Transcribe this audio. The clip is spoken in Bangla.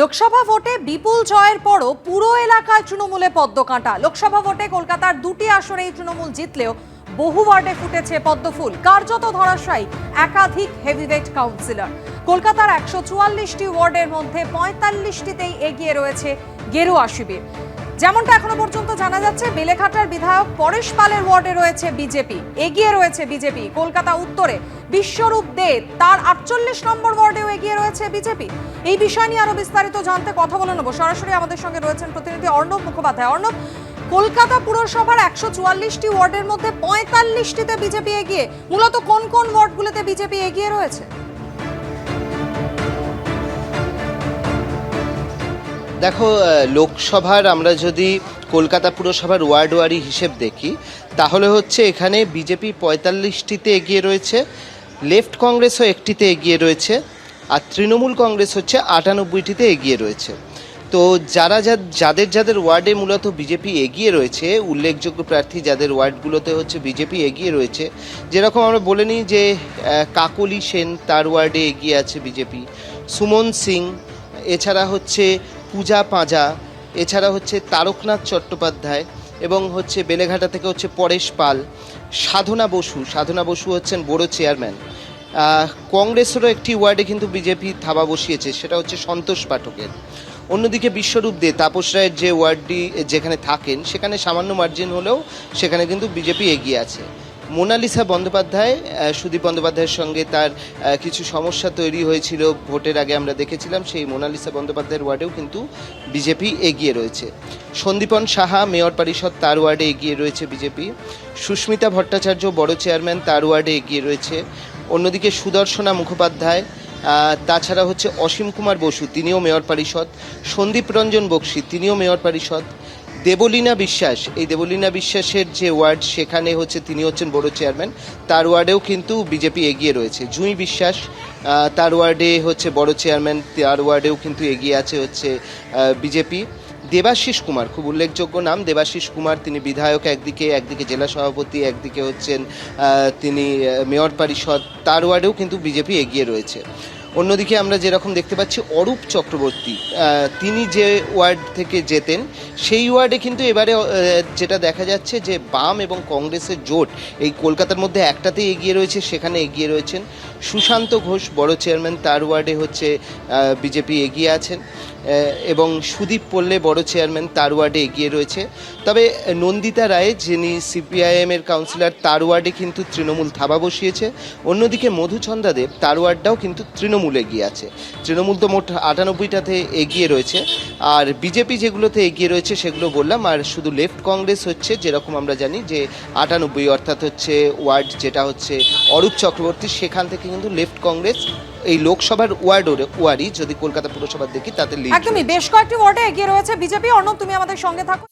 লোকসভা ভোটে বিপুল জয়ের পরও পুরো এলাকায় তৃণমূলে পদ্মকাঁটা। লোকসভা ভোটে কলকাতার দুটি আসনেই তৃণমূল জিতলেও বহু ওয়ার্ডে ফুটেছে পদ্মফুল। কার্যত ধরাশায়ী একাধিক হেভিওয়েট কাউন্সিলর কলকাতার একশো চুয়াল্লিশটি ওয়ার্ডের মধ্যে পঁয়তাল্লিশটিতেই এগিয়ে রয়েছে গেরুয়া শিবির। যেমনটা এখনও পর্যন্ত জানা যাচ্ছে, বেলেঘাটার বিধায়ক পরেশ পালের ওয়ার্ডে রয়েছে বিজেপি। এগিয়ে রয়েছে বিজেপি। কলকাতা উত্তরে বিশ্বরূপ দে, তার আটচল্লিশ নম্বর ওয়ার্ডেও এগিয়ে রয়েছে বিজেপি। এই বিষয় নিয়ে আরও বিস্তারিত জানতে কথা বলে নেব। সরাসরি আমাদের সঙ্গে রয়েছেন প্রতিনিধি অর্ণব মুখোপাধ্যায়। অর্ণব, কলকাতা পুরসভার একশো চুয়াল্লিশটি ওয়ার্ডের মধ্যে পঁয়তাল্লিশটিতে বিজেপি এগিয়ে। মূলত কোন কোন ওয়ার্ডগুলোতে বিজেপি এগিয়ে রয়েছে? দেখো লোকসভার আমরা যদি কলকাতা পুরসভার ওয়ার্ড ওয়ারি হিসেব দেখি, তাহলে হচ্ছে এখানে বিজেপি পঁয়তাল্লিশটিতে এগিয়ে রয়েছে, লেফট কংগ্রেসও একটিতে এগিয়ে রয়েছে, আর তৃণমূল কংগ্রেস হচ্ছে আটানব্বইটিতে এগিয়ে রয়েছে। তো যারা যা, যাদের যাদের ওয়ার্ডে মূলত বিজেপি এগিয়ে রয়েছে, উল্লেখযোগ্য প্রার্থী যাদের ওয়ার্ডগুলোতে হচ্ছে বিজেপি এগিয়ে রয়েছে, যেরকম আমরা বলে নিই যে কাকলি সেন তার ওয়ার্ডে এগিয়ে আছে বিজেপি, সুমন সিং, এছাড়া হচ্ছে পূজা পাঁজা, এছাড়া হচ্ছে তারকনাথ চট্টোপাধ্যায় এবং হচ্ছে বেলেঘাটা থেকে হচ্ছে পরেশ পাল, সাধনা বসু সাধনা বসু হচ্ছেন বড় চেয়ারম্যান। কংগ্রেসেরও একটি ওয়ার্ডে কিন্তু বিজেপি থাবা বসিয়েছে, সেটা হচ্ছে সন্তোষ পাঠকের। অন্যদিকে বিশ্বরূপ দে, তাপস রায়ের যে ওয়ার্ডটি যেখানে থাকেন, সেখানে সামান্য মার্জিন হলেও সেখানে কিন্তু বিজেপি এগিয়ে আছে। মোনালিসা বন্দ্যোপাধ্যায় সুদীপ বন্দ্যোপাধ্যায়ের সঙ্গে তার কিছু সমস্যা তৈরি হয়েছিল ভোটের আগে আমরা দেখেছিলাম, সেই মোনালিসা বন্দ্যোপাধ্যায়ের ওয়ার্ডেও কিন্তু বিজেপি এগিয়ে রয়েছে। সন্দীপন সাহা, মেয়র পরিষদ, তার ওয়ার্ডে এগিয়ে রয়েছে বিজেপি। সুস্মিতা ভট্টাচার্য, বড় চেয়ারম্যান, তার ওয়ার্ডে এগিয়ে রয়েছে। অন্যদিকে সুদর্শনা মুখোপাধ্যায় তাছাড়া হচ্ছে অসীম কুমার বসু, তিনিও মেয়র পরিষদ। সন্দীপ রঞ্জন বক্সি, তিনিও মেয়র পরিষদ। দেবলীনা বিশ্বাস, এই দেবলীনা বিশ্বাসের যে ওয়ার্ড, সেখানে হচ্ছে তিনি হচ্ছেন বড় চেয়ারম্যান। তার ওয়ার্ডেও কিন্তু বিজেপি এগিয়ে রয়েছে। জুঁই বিশ্বাস তার ওয়ার্ডে হচ্ছে বড় চেয়ারম্যান, তার ওয়ার্ডেও কিন্তু এগিয়ে আছে হচ্ছে বিজেপি। দেবাশিস কুমার, খুব উল্লেখযোগ্য নাম। দেবাশিস কুমার, তিনি বিধায়ক একদিকে একদিকে জেলা সভাপতি, একদিকে হচ্ছেন তিনি মেয়র পরিষদ। তার ওয়ার্ডেও কিন্তু বিজেপি এগিয়ে রয়েছে। অন্যদিকে আমরা যেরকম দেখতে পাচ্ছি অরূপ চক্রবর্তী তিনি যে ওয়ার্ড থেকে যেতেন সেই ওয়ার্ডে কিন্তু এবারে যেটা দেখা যাচ্ছে যে বাম এবং কংগ্রেসের জোট এই কলকাতার মধ্যে একটাতেই এগিয়ে রয়েছে, সেখানে এগিয়ে রয়েছেন সুশান্ত ঘোষ, বড় চেয়ারম্যান, তার ওয়ার্ডে হচ্ছে বিজেপি এগিয়ে আছেন এবং সুদীপ পল্লে, বড় চেয়ারম্যান, তার ওয়ার্ডে এগিয়ে রয়েছে। তবে নন্দিতা রায়, যিনি সিপিআইএম এর কাউন্সিলর, তার ওয়ার্ডে কিন্তু তৃণমূল থাবা বসিয়েছে। অন্যদিকে মধুচন্দ্রা দেব, তার ওয়ার্ডটাও কিন্তু তৃণমূল এগিয়ে আছে। তৃণমূল তো মোট আটানব্বইটাতে এগিয়ে রয়েছে। আর বিজেপি যেগুলোতে এগিয়ে রয়েছে সেগুলো বললাম। আর শুধু লেফট কংগ্রেস হচ্ছে যেরকম আমরা জানি যে আটানব্বই অর্থাৎ হচ্ছে ওয়ার্ড যেটা হচ্ছে অরূপ চক্রবর্তী সেখান থেকে কিন্তু লেফট কংগ্রেস এই লোকসভার ওয়ার্ড ওয়ার্ডই যদি কলকাতা পুরসভার দেখি তাতে একদমই বেশ কয়েকটি ওয়ার্ডে এগিয়ে রয়েছে বিজেপি। অর্ণব তুমি আমাদের সঙ্গে থাকো।